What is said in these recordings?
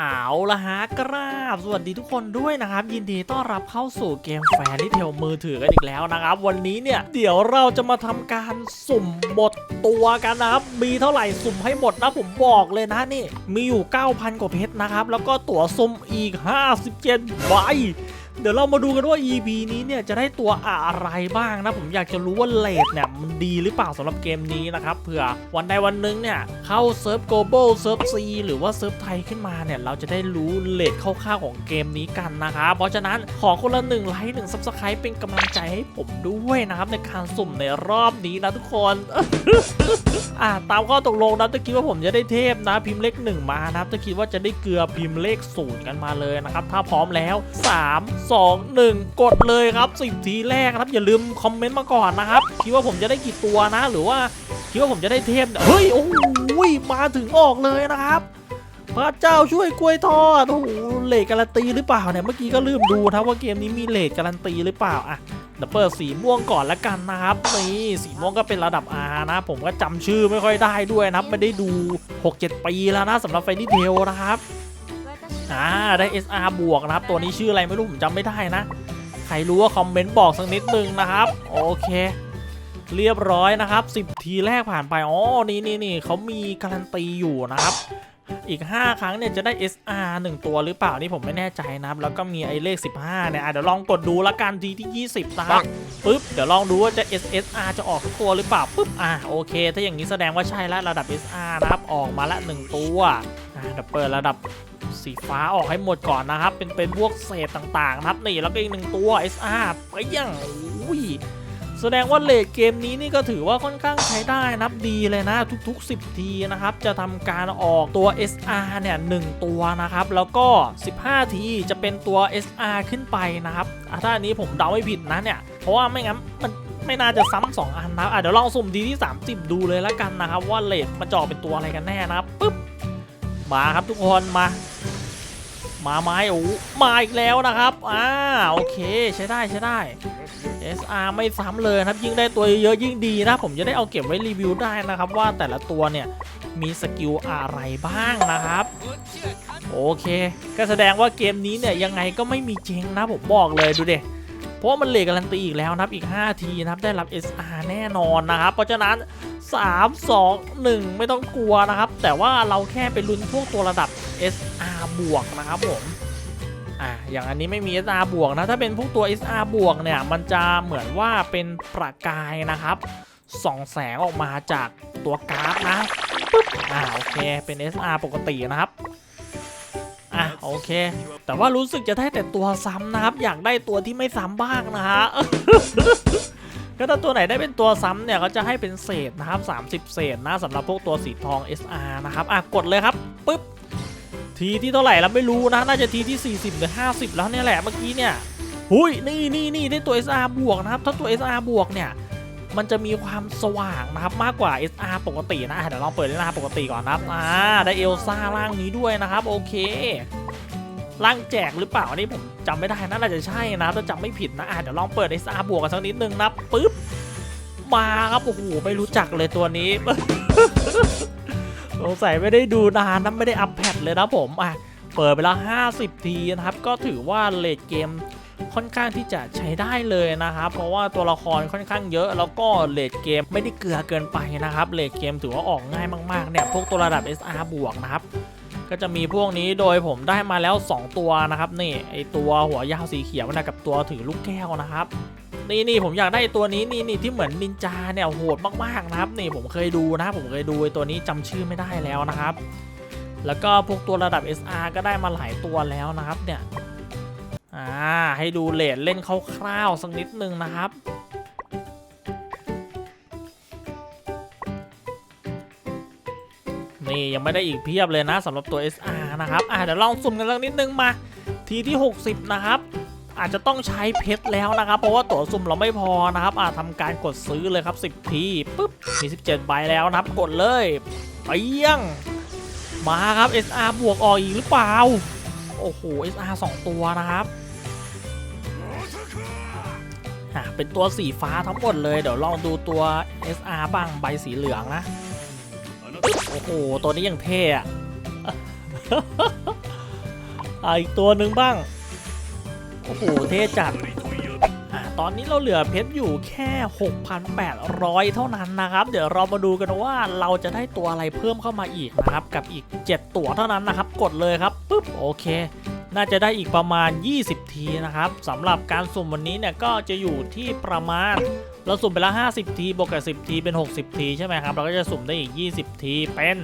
เอาละฮะกราบสวัสดีทุกคนด้วยนะครับ ยินดีต้อนรับเข้าสู่เกมแฟนที่เทลมือถือกันอีกแล้วนะครับ วันนี้เนี่ยเดี๋ยวเราจะมาทำการสุ่มหมดตัวกันนะครับ มีเท่าไหร่สุ่มให้หมดนะผมบอกเลยนะนี่ มีอยู่ 9,000 กว่าเพชรนะครับ แล้วก็ตั๋วสุ่มอีก 57ใบ เดี๋ยวเรามาดูกันว่า EP นี้เนี่ยจะได้ตัวอะไรบ้างนะ ผมอยากจะรู้ว่าเลทเนี่ยมันดีหรือเปล่าสำหรับเกมนี้นะครับเผื่อวันใดวันหนึ่งเนี่ยเข้าเซิร์ฟ global เซิร์ฟ C หรือว่าเซิร์ฟไทยขึ้นมาเนี่ยเราจะได้รู้เลทคร่าวๆของเกมนี้กันนะครับเพราะฉะนั้นขอคนละหนึ่งไลค์หนึ่งซับสไครป์เป็นกำลังใจให้ผมด้วยนะครับในการสุ่มในรอบนี้นะทุกคนอ่าตามข้อตกลงนะถ้าคิดว่าผมจะได้เทพนะพิมพ์เลขหนึ่งมานะครับถ้าคิดว่าจะได้เกลือพิมพ์เลขศูนย์กันมาเลยนะครับถ้าพร้อมแล้ว 3 2 1 กดเลยครับ 10 ทีแรกนะครับอย่าลืมคอมเมนต์มาก่อนนะครับ คิดว่าผมจะได้กี่ตัวนะ หรือว่าคิดว่าผมจะได้เทพเนี่ยเฮ้ยโอ้โหมาถึงออกเลยนะครับพระเจ้าช่วยกล้วยทอดโอ้โหเลทการันตีหรือเปล่าเนี่ยเมื่อกี้ก็ลืมดูนะว่าเกมนี้มีเลทการันตีหรือเปล่าอะเดี๋ยวเปิดสีม่วงก่อนละกันนะครับนี่สีม่วงก็เป็นระดับ R นะ ผมก็จำชื่อไม่ค่อยได้ด้วยนะไม่ได้ดู 6-7 ปีแล้วนะสำหรับไฟนี่เทลนะครับ อ่าได้ SR บวกนะครับ ตัวนี้ชื่ออะไรไม่รู้ผมจำไม่ได้นะ ใครรู้ว่าคอมเมนต์บอกสักนิดนึงนะครับ โอเค เรียบร้อยนะครับ 10 ทีแรกผ่านไป อ๋อ นี่นี่นี่เขามีการันตีอยู่นะครับ อีก 5 ครั้งเนี่ยจะได้ SR 1 ตัวหรือเปล่านี่ผมไม่แน่ใจนะครับ แล้วก็มีไอ้เลข 15 เนี่ยเดี๋ยวลองกดดูละกันทีที่ 20 นะครับปึ๊บ เดี๋ยวลองดูว่าจะ SSR จะออกทุกตัวหรือเปล่าปึ๊บ อะโอเค ถ้าอย่างนี้แสดงว่าใช่แล้วระดับ SR นะครับ ออกมาละ 1 ตัว อะเดี๋ยวเปิดระดับ สีฟ้าออกให้หมดก่อนนะครับ เป็นเป็นพวกเศษต่างๆนะครับนี่แล้วก็อีกหนึ่งตัว SR ไปยังอุ้ยแสดงว่าเลทเกมนี้นี่ก็ถือว่าค่อนข้างใช้ได้นับดีเลยนะทุก ๆ 10 ทีนะครับ จะทำการออกตัว SR เนี่ยหนึ่งตัวนะครับ แล้วก็ 15 ทีจะเป็นตัว SR ขึ้นไปนะครับถ้าอันนี้ผมเดาไม่ผิดนะเนี่ย เพราะว่าไม่งั้นมันไม่น่าจะซ้ำสองอันนะอะเดี๋ยวลองสุ่มทีที่ 30 ดูเลยแล้วกันนะครับ ว่าเลทมันจอกเป็นตัวอะไรกันแน่นะครับปึ๊บมาครับทุกคนมา มาไม้โอ้มาอีกแล้วนะครับ อ่า โอเคใช้ได้ใช้ได้ SR ไม่ซ้ำเลยครับ ยิ่งได้ตัวเยอะยิ่งดีนะ ผมจะได้เอาเก็บไว้รีวิวได้นะครับ ว่าแต่ละตัวเนี่ยมีสกิลอะไรบ้างนะครับ โอเค ก็แสดงว่าเกมนี้เนี่ยยังไงก็ไม่มีเจ๊งนะผมบอกเลยดูเด็เพราะมันเหลกการันตีอีกแล้วนะครับอีก 5 ทีนะครับได้รับ SR แน่นอนนะครับ เพราะฉะนั้น 3 2 1 ไม่ต้องกลัวนะครับ แต่ว่าเราแค่ไปลุ้นพวกตัวระดับ SR บวกนะครับผมอะอย่างอันนี้ไม่มี SR บวกนะ ถ้าเป็นพวกตัว SR บวกเนี่ย มันจะเหมือนว่าเป็นประกายนะครับส่องแสงออกมาจากตัวกราฟนะปึ๊บอ่าโอเค เป็น SR ปกตินะครับอะโอเค แต่ว่ารู้สึกจะได้แต่ตัวซ้ำนะครับ อยากได้ตัวที่ไม่ซ้ำบ้างนะฮะ ก็ถ้าตัวไหนได้เป็นตัวซ้ำเนี่ยก็จะให้เป็นเศษนะครับ30 เศษนะสำหรับพวกตัวสีทอง SR นะครับอะกดเลยครับปึ๊บทีที่เท่าไหร่เราไม่รู้นะน่าจะทีที่ 40 หรือ 50 แล้วเนี่ยแหละเมื่อกี้เนี่ยหุยนี่นี่นี่ได้ตัว SR บวกนะครับถ้าตัว SR บวกเนี่ยมันจะมีความสว่างนะครับมากกว่า SR ปกตินะเดี๋ยวลองเปิด SR ปกติก่อนนะครับอ่าได้เอลซ่าร่างนี้ด้วยนะครับโอเค ร่างแจกหรือเปล่าอันนี้ผมจำไม่ได้นะน่าจะใช่นะถ้าจำไม่ผิดนะอะเดี๋ยวลองเปิด SR บวกกันสักนิดนึงนะปึ๊บมาครับโอ้โหไม่รู้จักเลยตัวนี้สงสัยไม่ได้ดูนานนะไม่ได้อัพแพดเลยนะผมอะเปิดไปแล้ว 50 ทีนะครับ ก็ถือว่าเลดเกมค่อนข้างที่จะใช้ได้เลยนะครับ เพราะว่าตัวละครค่อนข้างเยอะแล้วก็เลดเกมไม่ได้เกลือเกินไปนะครับเลดเกมถือว่าออกง่ายมากๆเนี่ยพวกตัวระดับ SR บวกนะครับ ก็จะมีพวกนี้โดยผมได้มาแล้ว 2 ตัวนะครับนี่ไอตัวหัวยาวสีเขียวนะกับตัวถือลูกแก้วนะครับนี่นี่ผมอยากได้ตัวนี้นี่นี่ที่เหมือนนินจาเนี่ยโหดมากๆนะครับนี่ผมเคยดูนะผมเคยดูไอตัวนี้จำชื่อไม่ได้แล้วนะครับ แล้วก็พวกตัวระดับ SR ก็ได้มาหลายตัวแล้วนะครับเนี่ยอ่าให้ดูเลทเล่นคร่าวๆสักนิดนึงนะครับ นี่ยังไม่ได้อีกเพียบเลยนะสำหรับตัว SR นะครับอ่าเดี๋ยวลองสุ่มกันสักนิดนึงมาทีที่ 60 นะครับอาจจะต้องใช้เพชรแล้วนะครับ เพราะว่าตั๋วสุ่มเราไม่พอนะครับอาทำการกดซื้อเลยครับ 10 ทีปุ๊บมี 17 ใบแล้วนะครับ กดเลยไปยังมาครับ SR บวกออกอีกหรือเปล่า โอ้โห SR 2 ตัวนะครับอะเป็นตัวสีฟ้าทั้งหมดเลย เดี๋ยวลองดูตัว SR บ้างใบสีเหลืองนะ โอ้โห ตัวนี้ยังเท่อะอะอีกตัวหนึ่งบ้าง โอ้โห เท่จัดอ่าตอนนี้เราเหลือเพชรอยู่แค่ 6,800 เท่านั้นนะครับ เดี๋ยวเรามาดูกันว่าเราจะได้ตัวอะไรเพิ่มเข้ามาอีกนะครับ กับอีก 7 ตัวเท่านั้นนะครับ กดเลยครับปุ๊บ โอเค น่าจะได้อีกประมาณ 20 ทีนะครับสำหรับการสุ่มวันนี้เนี่ยก็จะอยู่ที่ประมาณเราสุ่มไปแล้ว 50 ที บวกกับ 10 ที เป็น 60 ที ใช่ไหมครับ เราก็จะสุ่มได้อีก 20 ที เป็น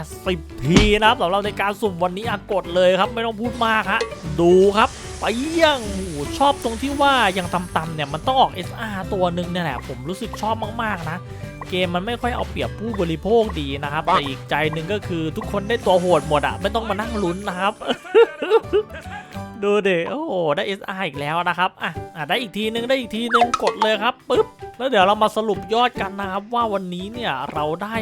80 ทีนะครับสำหรับในการสุ่มวันนี้อะกดเลยครับ ไม่ต้องพูดมากฮะ ดูครับไปเยี่ยงโอ้โหชอบตรงที่ว่าอย่างต่ำๆเนี่ยมันต้องออก SR ตัวหนึ่งเนี่ยแหละผมรู้สึกชอบมากๆนะ เกมมันไม่ค่อยเอาเปรียบผู้บริโภคดีนะครับ แต่อีกใจหนึ่งก็คือทุกคนได้ตัวโหดหมดอะไม่ต้องมานั่งลุ้นนะครับ ดูดิโอ้โหได้ SR อีกแล้วนะครับอะอะได้อีกทีนึงได้อีกทีนึงกดเลยครับปึ๊บแล้วเดี๋ยวเรามาสรุปยอดกันนะครับ ว่าวันนี้เนี่ยเราได้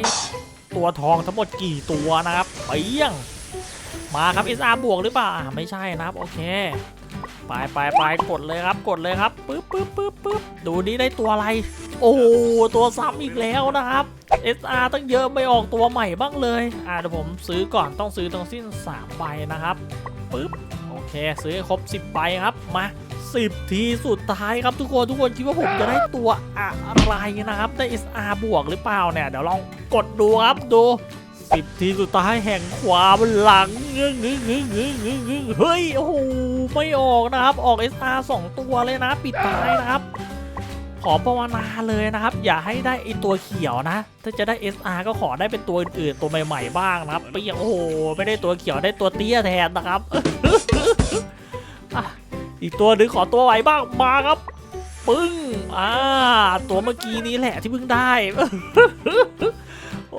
ตัวทองทั้งหมดกี่ตัวนะครับไปเยี่ยง มาครับ SR บวกหรือเปล่าไม่ใช่นะครับโอเคไปไปไปกดเลยครับกดเลยครับปึ๊บปึ๊บปึ๊บปึ๊บดูนี่ได้ตัวอะไร โอ้ตัวซ้ำอีกแล้วนะครับ SR ตั้งเยอะไม่ออกตัวใหม่บ้างเลยอ่าเดี๋ยวผมซื้อก่อนต้องซื้อทั้งสิ้น3ใบนะครับปึ๊บโอเค ซื้อครบ 10ใบครับมา10 ทีสุดท้ายครับทุกคนทุกคนคิดว่าผมจะได้ตัวอะไรนะครับได้ SR บวกหรือเปล่าเนี่ยเดี๋ยวลองกดดูครับดู 10ทีสุดท้ายแห่งความหลังงึ้งงึ้งงึ้งงึ้งงึ้งงึ้งเฮ้ยโอ้โหไม่ออกนะครับ ออก SR 2ตัวเลยนะ ปิดท้ายนะครับ ขอภาวนาเลยนะครับ อย่าให้ได้ไอตัวเขียวนะ ถ้าจะได้ SR ก็ขอได้เป็นตัวอื่นๆตัวใหม่ๆบ้างนะครับไปอย่างโอ้โหไม่ได้ตัวเขียวได้ตัวเตี้ยแทนนะครับอีกตัวหนึ่งขอตัวไหวบ้างมาครับปึ้งอ่าตัวเมื่อกี้นี้แหละที่เพิ่งได้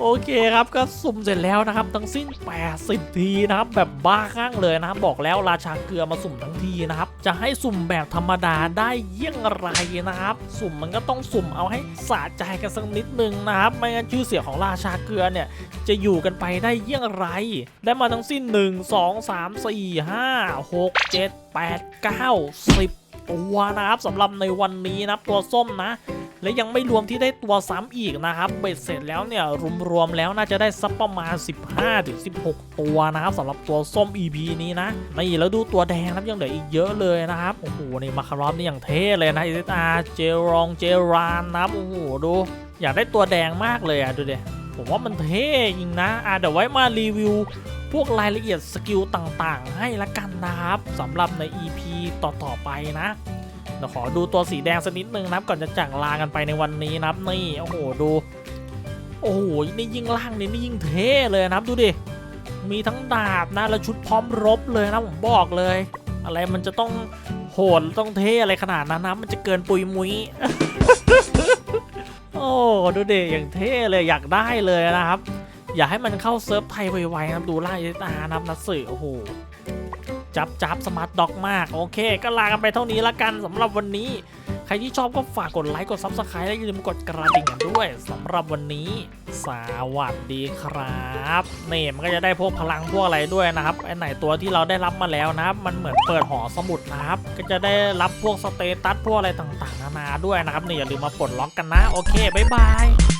โอเคครับก็สุ่มเสร็จแล้วนะครับ ทั้งสิ้น 80 ทีนะครับ แบบบ้าคลั่งเลยนะครับ บอกแล้วราชาเกลือมาสุ่มทั้งทีนะครับ จะให้สุ่มแบบธรรมดาได้เยี่ยงไรนะครับ สุ่มมันก็ต้องสุ่มเอาให้สะใจกันสักนิดนึงนะครับ ไม่งั้นชื่อเสียงของราชาเกลือเนี่ยจะอยู่กันไปได้เยี่ยงไร ได้มาทั้งสิ้น 1 2 3 4 5 6 7 8 9 10ตัวนะครับสำหรับในวันนี้นะตัวส้มนะ และยังไม่รวมที่ได้ตัวซ้ำอีกนะครับเบ็ดเสร็จแล้วเนี่ยรวมๆแล้วน่าจะได้สักประมาณ 15-16 ตัวนะครับสำหรับตัวส้ม EP นี้นะนี่แล้วดูตัวแดงนะครับยังเหลืออีกเยอะเลยนะครับโอ้โหนี่มาคารอฟนี่อย่างเท่เลยนะเอสอาร์เจรองเจรานนะครับโอ้โหดู อยากได้ตัวแดงมากเลยอะดูดิผมว่ามันเท่จริงนะอะเดี๋ยวไว้มารีวิวพวกรายละเอียดสกิลต่างๆ ให้ละกันนะครับสำหรับใน EP ต่อๆไปนะ เดี๋ยวขอดูตัวสีแดงสักนิดนึงนะครับก่อนจะจากลากันไปในวันนี้นะครับนี่โอ้โหดู โอ้โหนี่ยิ่งล่างนี่นี่ยิ่งเท่เลยนะครับดูดิมีทั้งดาบนะแล้วชุดพร้อมรบเลยนะผมบอกเลย อะไรมันจะต้องโหดต้องเท่อะไรขนาดนั้นนะมันจะเกินปุยมุ้ยโอ้ดูดิอย่างเท่เลยอยากได้เลยนะครับ อย่าให้มันเข้าเซิร์ฟไทยไวๆนะดูล่าเอสอานับนัดสื่อโอ้โห จับจับสมาร์ทด็อกมาก โอเค ก็ลากันไปเท่านี้ละกันสำหรับวันนี้ ใครที่ชอบก็ฝากกดไลค์กด Subscribe และอย่าลืมกดกระดิ่งกันด้วยสำหรับวันนี้ สวัสดีครับนี่มันก็จะได้พวกพลังพวกอะไรด้วยนะครับไอไหนตัวที่เราได้รับมาแล้วนะครับ มันเหมือนเปิดหอสมุดนะครับ ก็จะได้รับพวกสเตตัสพวกอะไรต่างๆ นานาด้วยนะครับนี่อย่าลืมมาปลดล็อกกันนะ โอเคบ๊ายบาย